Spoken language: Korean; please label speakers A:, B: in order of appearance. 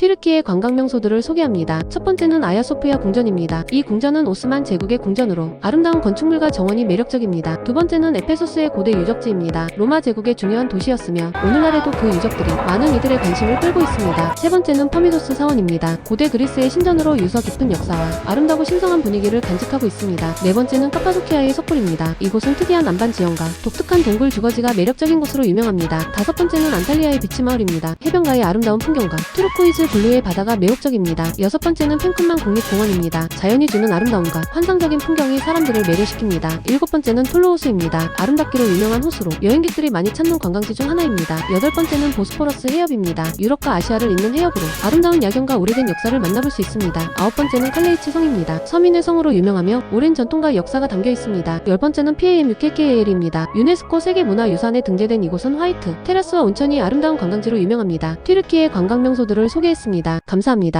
A: 튀르키의 관광 명소들을 소개합니다. 첫 번째는 아야소피아 궁전입니다. 이 궁전은 오스만 제국의 궁전으로 아름다운 건축물과 정원이 매력적입니다. 두 번째는 에페소스의 고대 유적지입니다. 로마 제국의 중요한 도시였으며 오늘날에도 그 유적들이 많은 이들의 관심을 끌고 있습니다. 세 번째는 퍼미도스 사원입니다. 고대 그리스의 신전으로 유서 깊은 역사와 아름다고 신성한 분위기를 간직하고 있습니다. 네 번째는 카파도키아의 석굴입니다. 이곳은 특이한 안반 지형과 독특한 동굴 주거지가 매력적인 곳으로 유명합니다. 다섯 번째는 안탈리아의 비치 마을입니다. 해변가의 아름다운 풍경과 투르코이즈 블루의 바다가 매혹적입니다. 여섯 번째는 펜쿤만 국립공원입니다. 자연이 주는 아름다움과 환상적인 풍경이 사람들을 매료시킵니다. 일곱 번째는 톨로호수입니다. 아름답기로 유명한 호수로 여행객들이 많이 찾는 관광지 중 하나입니다. 여덟 번째는 보스포러스 해협입니다. 유럽과 아시아를 잇는 해협으로 아름다운 야경과 오래된 역사를 만나볼 수 있습니다. 아홉 번째는 칼레이치 성입니다. 서민의 성으로 유명하며 오랜 전통과 역사가 담겨 있습니다. 열 번째는 PAM6KKL입니다. 유네스코 세계문화유산에 등재된 이곳은 화이트, 테라스와 온천이 아름다운 관광지로 유명합니다. 튀르키의 관광 명소들을 소개했 습니다. 감사합니다.